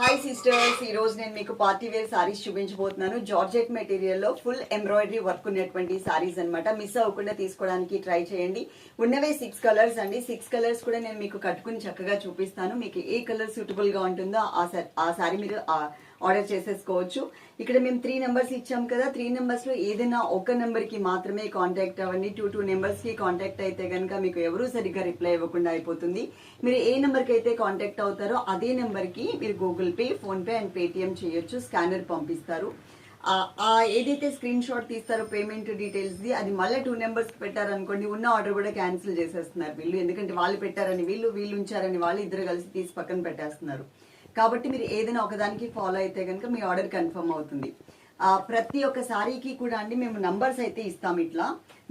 Hi sisters ఈ రోజు నేను మీకు పార్టీ వేర్ సారీస్ చూపించబోతున్నాను. జార్జెట్ మెటీరియల్లో ఫుల్ ఎంబ్రాయిడరీ వర్క్ ఉన్నటువంటి సారీస్ అనమాట మిస్ అవ్వకుండా తీసుకోవడానికి ట్రై చేయండి. ఉన్నవే సిక్స్ కలర్స్ అండి. సిక్స్ కలర్స్ కూడా నేను మీకు కట్టుకుని చక్కగా చూపిస్తాను. మీకు ఏ కలర్ సూటబుల్గా ఉంటుందో ఆ ఆ సారీ మీరు ఆర్డర్ చేసేసుకోవచ్చు. ఇక్కడ మేము త్రీ నెంబర్స్ ఇచ్చాం కదా త్రీ నెంబర్స్లో ఏదైనా ఒక నెంబర్కి మాత్రమే కాంటాక్ట్ అవ్వండి. టూ టూ నెంబర్స్కి కాంటాక్ట్ అయితే కనుక మీకు ఎవరూ సరిగ్గా రిప్లై ఇవ్వకుండా అయిపోతుంది. మీరు ఏ నెంబర్కి అయితే కాంటాక్ట్ అవుతారో అదే నెంబర్కి మీరు Google Pay PhonePe and Paytm చేయొచ్చు స్కానర్ పంపిస్తారు. ఏదైతే స్క్రీన్ షాట్ తీస్తారో పేమెంట్ డీటెయిల్స్ది అది మళ్ళీ టూ నెంబర్స్ పెట్టారనుకోండి ఉన్న ఆర్డర్ కూడా క్యాన్సిల్ చేసేస్తున్నారు వీళ్ళు. ఎందుకంటే వాళ్ళు పెట్టారని వీళ్ళు వీళ్ళు ఉంచారని వాళ్ళు ఇద్దరు కలిసి తీసి పక్కన పెట్టేస్తున్నారు. కాబట్టి మీరు ఏదైనా ఒకదానికి ఫాలో అయితే కనుక మీ ఆర్డర్ కన్ఫర్మ్ అవుతుంది. ప్రతి ఒక్క శారీకి కూడా అండి మేము నంబర్స్ అయితే ఇస్తాం ఇట్లా.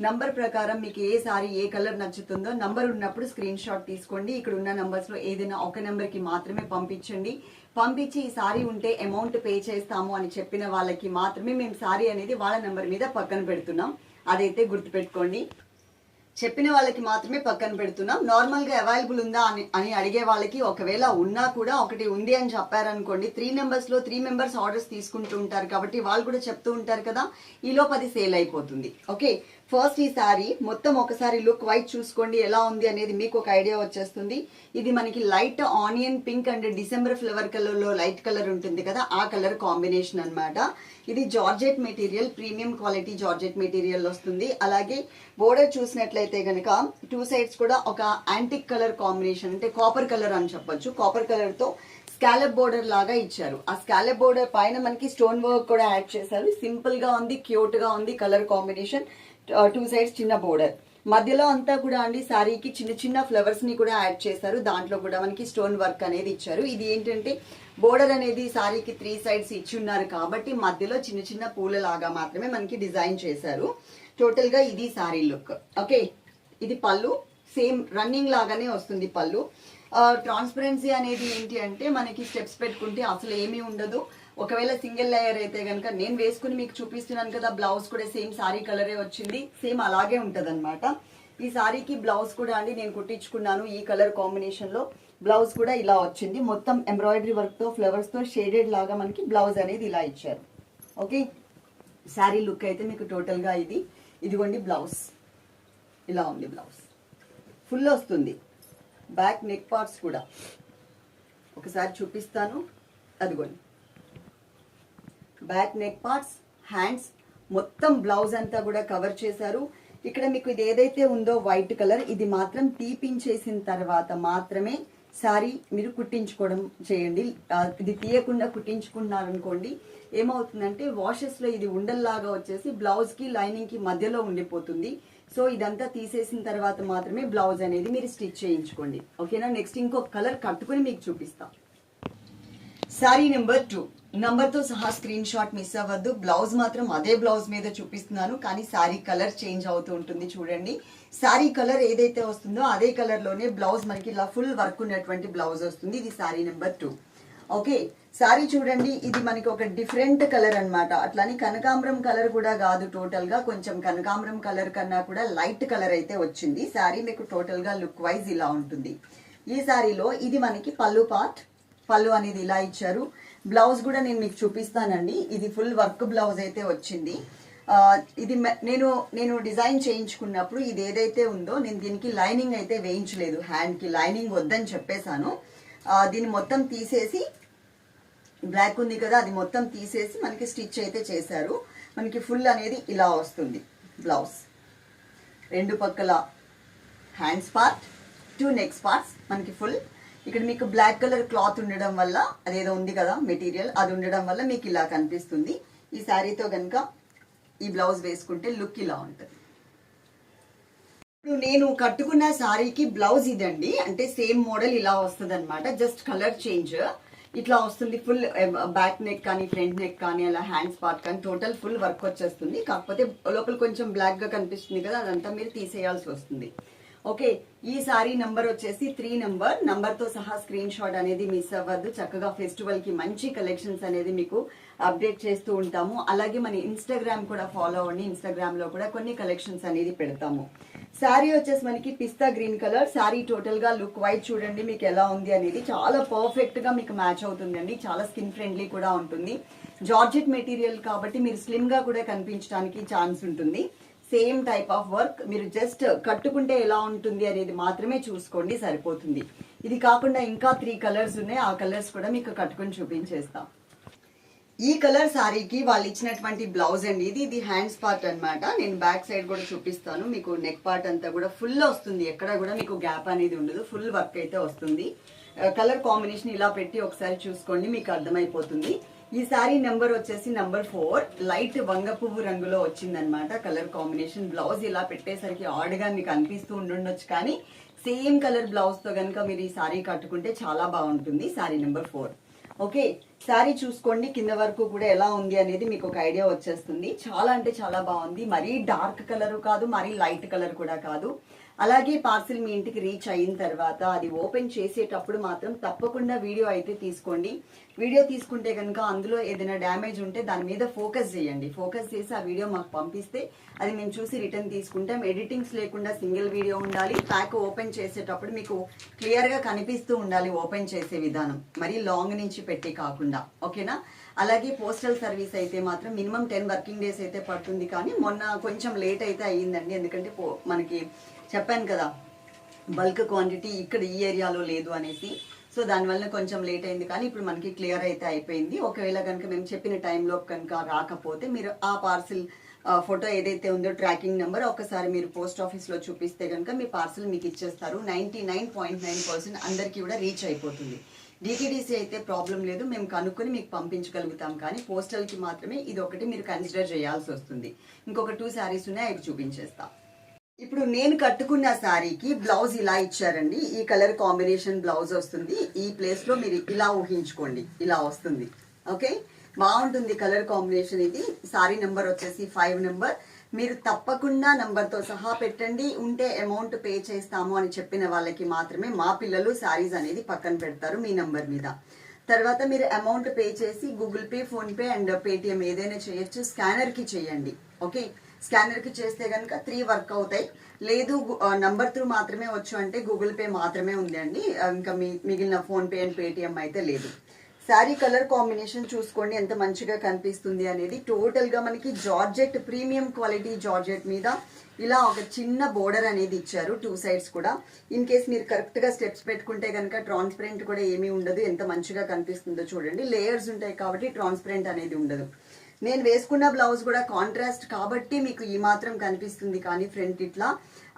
నంబర్ ప్రకారం మీకు ఏ సారీ ఏ కలర్ నచ్చుతుందో నంబర్ ఉన్నప్పుడు స్క్రీన్ షాట్ తీసుకోండి. ఇక్కడ ఉన్న నంబర్స్లో ఏదైనా ఒక నెంబర్కి మాత్రమే పంపించండి. పంపించి ఈ సారీ ఉంటే అమౌంట్ పే చేస్తాము అని చెప్పిన వాళ్ళకి మాత్రమే మేము సారీ అనేది వాళ్ళ నెంబర్ మీద పక్కన పెడుతున్నాం. అదైతే గుర్తుపెట్టుకోండి. చెప్పిన వాళ్ళకి మాత్రమే పక్కన పెడుతున్నాం. నార్మల్గా అవైలబుల్ ఉందా అని అని అడిగే వాళ్ళకి ఒకవేళ ఉన్నా కూడా ఒకటి ఉంది అని చెప్పారనుకోండి త్రీ మెంబర్స్లో త్రీ మెంబర్స్ ఆర్డర్స్ తీసుకుంటూ ఉంటారు కాబట్టి వాళ్ళు కూడా చెప్తూ ఉంటారు కదా ఈలోపు అది సేల్ అయిపోతుంది. ఓకే ఫస్ట్ ఈ సారీ మొత్తం ఒకసారి లుక్ వైట్ చూసుకోండి ఎలా ఉంది అనేది మీకు ఒక ఐడియా వచ్చేస్తుంది. ఇది మనకి light onion pink and December flower కలర్లో లైట్ కలర్ ఉంటుంది కదా ఆ కలర్ కాంబినేషన్ అన్నమాట. ఇది georgette material premium quality georgette material వస్తుంది. అలాగే బోర్డర్ చూసినట్లయితే కనుక టూ సైడ్స్ కూడా ఒక యాంటిక్ కలర్ కాంబినేషన్ అంటే కాపర్ కలర్ అని చెప్పొచ్చు. కాపర్ కలర్తో స్కాలప్ బోర్డర్ లాగా ఇచ్చారు. ఆ స్కాలప్ బోర్డర్ పైన మనకి స్టోన్ వర్క్ కూడా యాడ్ చేశారు. సింపుల్గా ఉంది క్యూట్గా ఉంది కలర్ కాంబినేషన్ టూ సైడ్స్ చిన్న బోర్డర్ మధ్యలో అంతా కూడా అండి శారీకి చిన్న చిన్న ఫ్లవర్స్ని కూడా యాడ్ చేశారు. దాంట్లో కూడా మనకి స్టోన్ వర్క్ అనేది ఇచ్చారు. ఇది ఏంటంటే బోర్డర్ అనేది సారీకి త్రీ సైడ్స్ ఇచ్చి ఉన్నారు కాబట్టి మధ్యలో చిన్న చిన్న పూల లాగా మాత్రమే మనకి డిజైన్ చేశారు. టోటల్గా ఇది సారీ లుక్ ఓకే ఇది పళ్ళు. సేమ్ రన్నింగ్ లాగానే వస్తుంది పళ్ళు. ట్రాన్స్పరెన్సీ అనేది ఏంటి అంటే మనకి స్టెప్స్ పెట్టుకుంటే అసలు ఏమీ ఉండదు. ఒకవేళ సింగిల్ లేయర్ అయితే కనుక నేను వేసుకుని మీకు చూపిస్తున్నాను కదా బ్లౌజ్ కూడా సేమ్ సారీ కలరే వచ్చింది. సేమ్ అలాగే ఉంటది ఈ సారీకి బ్లౌజ్ కూడా అండి నేను కుట్టించుకున్నాను ఈ కలర్ కాంబినేషన్లో బ్లౌజ్ కూడా ఇలా వచ్చింది. మొత్తం ఎంబ్రాయిడరీ వర్క్తో ఫ్లవర్స్తో షేడెడ్ లాగా మనకి బ్లౌజ్ అనేది ఇలా ఇచ్చారు. ఓకే శారీ లుక్ అయితే మీకు టోటల్గా ఇది. ఇదిగోండి బ్లౌజ్ ఇలా ఉంది బ్లౌజ్ ఫుల్ వస్తుంది. బ్యాక్ నెక్ పార్ట్స్ కూడా. ఒకసారి చూపిస్తాను. అదిగోండి. బ్యాక్ నెక్ పార్ట్స్ హ్యాండ్స్ మొత్తం బ్లౌజ్ అంతా కూడా కవర్ చేశారు. ఇక్కడ మీకు ఇది ఏదైతే ఉందో వైట్ కలర్ ఇది మాత్రం తీపించేసిన తర్వాత మాత్రమే సారీ మీరు కుట్టించుకోవడం చేయండి. ఇది తీయకుండా కుట్టించుకున్నారనుకోండి ఏమవుతుందంటే వాషెస్లో ఇది ఉండల్లాగా వచ్చేసి బ్లౌజ్కి లైనింగ్కి మధ్యలో ఉండిపోతుంది. సో ఇదంతా తీసేసిన తర్వాత మాత్రమే బ్లౌజ్ అనేది మీరు స్టిచ్ చేయించుకోండి. ఓకేనా? నెక్స్ట్ ఇంకొక కలర్ కట్టుకుని మీకు చూపిస్తాం. శారీ నెంబర్ టూ నంబర్తో సహా స్క్రీన్ షాట్ మిస్ అవ్వద్దు. బ్లౌజ్ మాత్రం అదే బ్లౌజ్ మీద చూపిస్తున్నాను. కానీ శారీ కలర్ చేంజ్ అవుతూ ఉంటుంది చూడండి. శారీ కలర్ ఏదైతే వస్తుందో అదే కలర్లోనే బ్లౌజ్ మనకి ఇలా ఫుల్ వర్క్ ఉన్నటువంటి బ్లౌజ్ వస్తుంది. ఇది sari number two okay sari చూడండి ఇది మనకి ఒక డిఫరెంట్ కలర్ అనమాట అట్లాని కనకాంబరం కలర్ కూడా కాదు టోటల్గా. కొంచెం కనకాంబరం కలర్ కన్నా కూడా లైట్ కలర్ అయితే వచ్చింది. సారీ మీకు టోటల్గా లుక్ వైజ్ ఇలా ఉంటుంది. ఈ సారీలో ఇది మనకి పళ్ళు పార్ట్ పళ్ళు అనేది ఇలా ఇచ్చారు. బ్లౌజ్ కూడా నేను మీకు చూపిస్తానండి. ఇది ఫుల్ వర్క్ బ్లౌజ్ అయితే వచ్చింది. ఇది నేను నేను డిజైన్ చేయించుకున్నప్పుడు ఇది ఏదైతే ఉందో నేను దీనికి లైనింగ్ అయితే వేయించలేదు. హ్యాండ్కి లైనింగ్ వద్దని చెప్పేశాను. దీన్ని మొత్తం తీసేసి బ్లాక్ ఉంది కదా అది మొత్తం తీసేసి మనకి స్టిచ్ అయితే చేశారు. మనకి ఫుల్ అనేది ఇలా వస్తుంది బ్లౌజ్. రెండు పక్కల hands part two necks parts మనకి ఫుల్. ఇక్కడ మీకు బ్లాక్ కలర్ క్లాత్ ఉండడం వల్ల అదేదో ఉంది కదా మెటీరియల్ అది ఉండడం వల్ల మీకు ఇలా కనిపిస్తుంది. ఈ శారీతో కనుక ఈ బ్లౌజ్ వేసుకుంటే లుక్ ఇలా ఉంటుంది. ఇప్పుడు నేను కట్టుకున్న శారీకి బ్లౌజ్ ఇదండి. అంటే సేమ్ మోడల్ ఇలా వస్తుంది జస్ట్ కలర్ చేంజ్. ఇట్లా వస్తుంది ఫుల్ బ్యాక్ నెక్ కానీ ఫ్రంట్ నెక్ కానీ అలా హ్యాండ్స్ పార్ట్ కానీ టోటల్ ఫుల్ వర్క్ వచ్చేస్తుంది. కాకపోతే లోపల కొంచెం బ్లాక్గా కనిపిస్తుంది కదా అదంతా మీరు తీసేయాల్సి వస్తుంది. ఓకే ఈ సారీ నంబర్ వచ్చేసి త్రీ నంబర్ నంబర్తో సహా స్క్రీన్ షాట్ అనేది మిస్ అవ్వద్దు. చక్కగా ఫెస్టివల్కి మంచి కలెక్షన్స్ అనేది మీకు అప్డేట్ చేస్తూ ఉంటాము. అలాగే మన ఇన్స్టాగ్రామ్ కూడా ఫాలో అవ్వండి. ఇన్స్టాగ్రామ్లో కూడా కొన్ని కలెక్షన్స్ అనేది పెడతాము. శారీ వచ్చేసి మనకి పిస్తా గ్రీన్ కలర్ శారీ టోటల్గా లుక్ వైట్ చూడండి మీకు ఎలా ఉంది అనేది. చాలా పర్ఫెక్ట్గా మీకు మ్యాచ్ అవుతుందండి. చాలా స్కిన్ ఫ్రెండ్లీ కూడా ఉంటుంది. జార్జెట్ మెటీరియల్ కాబట్టి మీరు స్లిమ్గా కూడా కనిపించడానికి ఛాన్స్ ఉంటుంది. సేమ్ టైప్ ఆఫ్ వర్క్ మీరు జస్ట్ కట్టుకుంటే ఎలా ఉంటుంది అనేది మాత్రమే చూసుకోండి సరిపోతుంది. ఇది కాకుండా ఇంకా త్రీ కలర్స్ ఉన్నాయి. ఆ కలర్స్ కూడా మీకు కట్టుకొని చూపించేస్తాం. ఈ కలర్ శారీకి వాళ్ళు ఇచ్చినటువంటి బ్లౌజ్ అండి. ఇది ఇది హ్యాండ్స్ పార్ట్ అనమాట నేను బ్యాక్ సైడ్ కూడా చూపిస్తాను. మీకు నెక్ పార్ట్ అంతా కూడా ఫుల్ వస్తుంది. ఎక్కడ కూడా మీకు గ్యాప్ అనేది ఉండదు. ఫుల్ వర్క్ అయితే వస్తుంది. కలర్ కాంబినేషన్ ఇలా పెట్టి ఒకసారి చూసుకోండి. మీకు అర్థమైపోతుంది. ఈ శారీ నెంబర్ వచ్చేసి నెంబర్ ఫోర్ లైట్ వంగ పువ్వు రంగులో వచ్చిందనమాట కలర్ కాంబినేషన్ బ్లౌజ్ ఇలా పెట్టేసరికి ఆడ్గా మీకు అనిపిస్తూ ఉండుండొచ్చు. కానీ సేమ్ కలర్ బ్లౌజ్తో కనుక మీరు ఈ శారీ కట్టుకుంటే చాలా బాగుంటుంది. Sari number four okay sari చూసుకోండి కింద వరకు కూడా ఎలా ఉంది అనేది మీకు ఒక ఐడియా వచ్చేస్తుంది. చాలా అంటే చాలా బాగుంది. మరీ డార్క్ కలర్ కాదు మరీ లైట్ కలర్ కూడా కాదు. అలాగే పార్సిల్ మీ ఇంటికి రీచ్ అయిన తర్వాత అది ఓపెన్ చేసేటప్పుడు మాత్రం తప్పకుండా వీడియో అయితే తీసుకోండి. వీడియో తీసుకుంటే కనుక అందులో ఏదైనా డ్యామేజ్ ఉంటే దాని మీద ఫోకస్ చేయండి. ఫోకస్ చేసి ఆ వీడియో మాకు పంపిస్తే అది మేము చూసి రిటర్న్ తీసుకుంటాం. ఎడిటింగ్స్ లేకుండా సింగిల్ వీడియో ఉండాలి. ప్యాక్ ఓపెన్ చేసేటప్పుడు మీకు క్లియర్గా కనిపిస్తూ ఉండాలి ఓపెన్ చేసే విధానం. మరి లాంగ్ నుంచి పెట్టి కాకుండా. ఓకేనా? అలాగే పోస్టల్ సర్వీస్ అయితే మాత్రం మినిమం టెన్ వర్కింగ్ డేస్ అయితే పడుతుంది కానీ మొన్న కొంచెం లేట్ అయితే అయ్యిందండి. ఎందుకంటే పో- మనకి చెప్పాను కదా బల్క్ క్వాంటిటీ ఇక్కడ ఈ ఏరియాలో లేదు అనేసి. సో దానివల్ల కొంచెం లేట్ అయింది కానీ ఇప్పుడు మనకి క్లియర్ అయితే అయిపోయింది. ఒకవేళ కనుక మేము చెప్పిన టైంలో కనుక రాకపోతే మీరు ఆ పార్సిల్ ఫోటో ఏదైతే ఉందో ట్రాకింగ్ నెంబర్ ఒకసారి మీరు పోస్ట్ ఆఫీస్లో చూపిస్తే కనుక మీ పార్సిల్ మీకు ఇచ్చేస్తారు. Ninety nine point nine percent అందరికీ కూడా రీచ్ అయిపోతుంది. డిటిడిసి అయితే ప్రాబ్లం లేదు. మేము కనుక్కొని మీకు పంపించగలుగుతాం కానీ పోస్టల్కి మాత్రమే ఇది ఒకటి మీరు కన్సిడర్ చేయాల్సి వస్తుంది. ఇంకొక టూ శారీస్ ఉన్నాయి అవి చూపించేస్తాం. ఇప్పుడు నేను కట్టుకున్న శారీకి బ్లౌజ్ ఇలా ఇచ్చారండి. ఈ కలర్ కాంబినేషన్ బ్లౌజ్ వస్తుంది. ఈ ప్లేస్లో మీరు ఇలా ఊహించుకోండి. ఇలా వస్తుంది. ఓకే? బాగుంటుంది కలర్ కాంబినేషన్ ఇది. సారీ నెంబర్ వచ్చేసి ఫైవ్ నెంబర్. మీరు తప్పకుండా నంబర్తో సహా పెట్టండి. ఉంటే అమౌంట్ పే చేస్తాము అని చెప్పిన వాళ్ళకి మాత్రమే మా పిల్లలు శారీస్ అనేది పక్కన పెడతారు మీ నంబర్ మీద. తర్వాత మీరు అమౌంట్ పే చేసి Google Pay PhonePe and Paytm ఏదైనా చేయొచ్చు. స్కానర్కి చేయండి. ఓకే? స్కానర్కి చేస్తే కనుక త్రీ వర్క్ అవుతాయి. లేదు నంబర్ త్రూ మాత్రమే వచ్చు అంటే గూగుల్ పే మాత్రమే ఉంది అండి ఇంకా మీ మిగిలిన ఫోన్పే అండ్ పేటిఎం అయితే లేదు. శారీ కలర్ కాంబినేషన్ చూసుకోండి ఎంత మంచిగా కనిపిస్తుంది అనేది. టోటల్గా మనకి జార్జెట్ ప్రీమియం క్వాలిటీ జార్జెట్ మీద ఇలా ఒక చిన్న బోర్డర్ అనేది ఇచ్చారు టూ సైడ్స్ కూడా. ఇన్ కేస్ మీరు కరెక్ట్గా స్టెప్స్ పెట్టుకుంటే కనుక ట్రాన్స్పరెంట్ కూడా ఏమీ ఉండదు. ఎంత మంచిగా కనిపిస్తుందో చూడండి. లేయర్స్ ఉంటాయి కాబట్టి ట్రాన్స్పరెంట్ అనేది ఉండదు. నేను వేసుకున్న బ్లౌజ్ కూడా కాంట్రాస్ట్ కాబట్టి మీకు ఈ మాత్రం కనిపిస్తుంది కానీ ఫ్రంట్ ఇట్లా.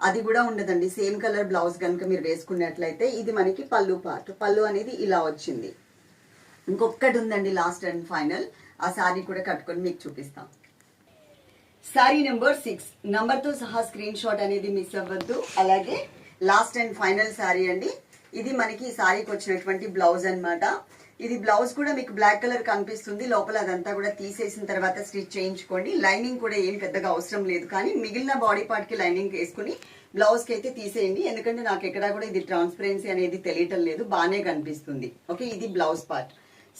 అది కూడా ఉండదండి. సేమ్ కలర్ బ్లౌజ్ కనుక మీరు వేసుకున్నట్లయితే ఇది మనకి పళ్ళు పార్ట్ పళ్ళు అనేది ఇలా వచ్చింది. ఇంకొకటి ఉందండి లాస్ట్ అండ్ ఫైనల్ ఆ శారీ కూడా కట్టుకొని మీకు చూపిస్తాం. శారీ నెంబర్ సిక్స్ నంబర్తో సహా స్క్రీన్ షాట్ అనేది మిస్ అవ్వద్దు. అలాగే లాస్ట్ అండ్ ఫైనల్ శారీ అండి. ఇది మనకి ఈ సారీకి వచ్చినటువంటి బ్లౌజ్ అన్నమాట. ఇది బ్లౌజ్ కూడా మీకు బ్లాక్ కలర్ కనిపిస్తుంది. లోపల అదంతా కూడా తీసేసిన తర్వాత స్టిచ్ చేయించుకోండి. లైనింగ్ కూడా ఏం పెద్దగా అవసరం లేదు. కానీ మిగిలిన బాడీ పార్ట్కి లైనింగ్ వేసుకుని బ్లౌజ్కి అయితే తీసేయండి. ఎందుకంటే నాకు ఎక్కడా కూడా ఇది ట్రాన్స్పరెన్సీ అనేది తెలియటం లేదు. బాగానే కనిపిస్తుంది. ఓకే ఇది బ్లౌజ్ పార్ట్.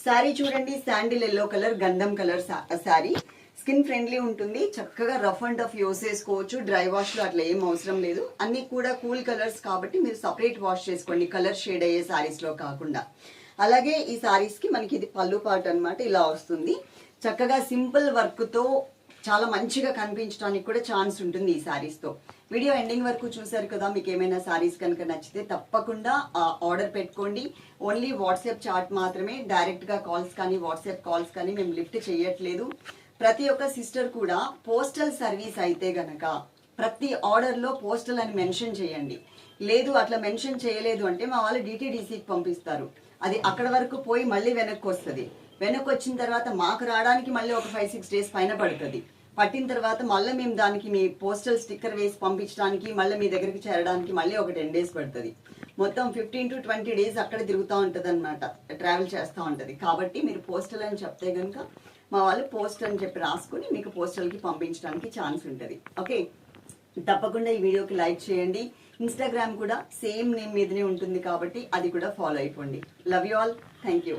శారీ చూడండి. శాండిల్ ఎల్లో కలర్ గంధం కలర్ శారీ స్కిన్ ఫ్రెండ్లీ ఉంటుంది చక్కగా రఫ్ అండ్ టఫ్ యూస్ చేసుకోవచ్చు డ్రై వాష్లో అట్లా ఏం అవసరం లేదు. అన్ని కూడా కూల్ కలర్స్ కాబట్టి మీరు సపరేట్ వాష్ చేసుకోండి కలర్ షేడ్ అయ్యే శారీస్లో కాకుండా. అలాగే ఈ శారీస్కి మనకి ఇది పళ్ళు పాట అనమాట ఇలా వస్తుంది. చక్కగా సింపుల్ వర్క్తో చాలా మంచిగా కనిపించడానికి కూడా ఛాన్స్ ఉంటుంది ఈ శారీస్తో వీడియో ఎండింగ్ వరకు చూసారు కదా మీకు ఏమైనా సారీస్ కనుక నచ్చితే తప్పకుండా ఆర్డర్ పెట్టుకోండి. ఓన్లీ వాట్సాప్ చాట్ మాత్రమే డైరెక్ట్గా కాల్స్ కానీ వాట్సాప్ కాల్స్ కానీ మేము లిఫ్ట్ చేయట్లేదు. ప్రతి ఒక్క సిస్టర్ కూడా పోస్టల్ సర్వీస్ అయితే గనక ప్రతి ఆర్డర్లో పోస్టల్ అని మెన్షన్ చేయండి. లేదు అట్లా మెన్షన్ చేయలేదు అంటే మా వాళ్ళు డిటీడీసీకి పంపిస్తారు. అది అక్కడ వరకు పోయి మళ్ళీ వెనక్కి వస్తుంది. వెనక్కి వచ్చిన తర్వాత మాకు రావడానికి మళ్ళీ ఒక ఫైవ్ సిక్స్ డేస్ పైన పడుతుంది. పట్టిన తర్వాత మళ్ళీ మేము దానికి మీ పోస్టల్ స్టిక్కర్ వేసి పంపించడానికి మళ్ళీ మీ దగ్గరికి చేరడానికి మళ్ళీ ఒక టెన్ డేస్ పడుతుంది. మొత్తం ఫిఫ్టీన్ టు ట్వంటీ డేస్ అక్కడ తిరుగుతూ ఉంటుంది అనమాట ట్రావెల్ చేస్తూ ఉంటుంది. కాబట్టి మీరు పోస్టల్ అని చెప్తే కనుక మా వాళ్ళు పోస్ట్ అని చెప్పి రాసుకుని మీకు పోస్టల్కి పంపించడానికి ఛాన్స్ ఉంటుంది. ఓకే? తప్పకుండా ఈ వీడియోకి లైక్ చేయండి. ఇన్స్టాగ్రామ్ కూడా సేమ్ నేమ్ మీదనే ఉంటుంది కాబట్టి అది కూడా ఫాలో అయిపోండి. Love you all thank you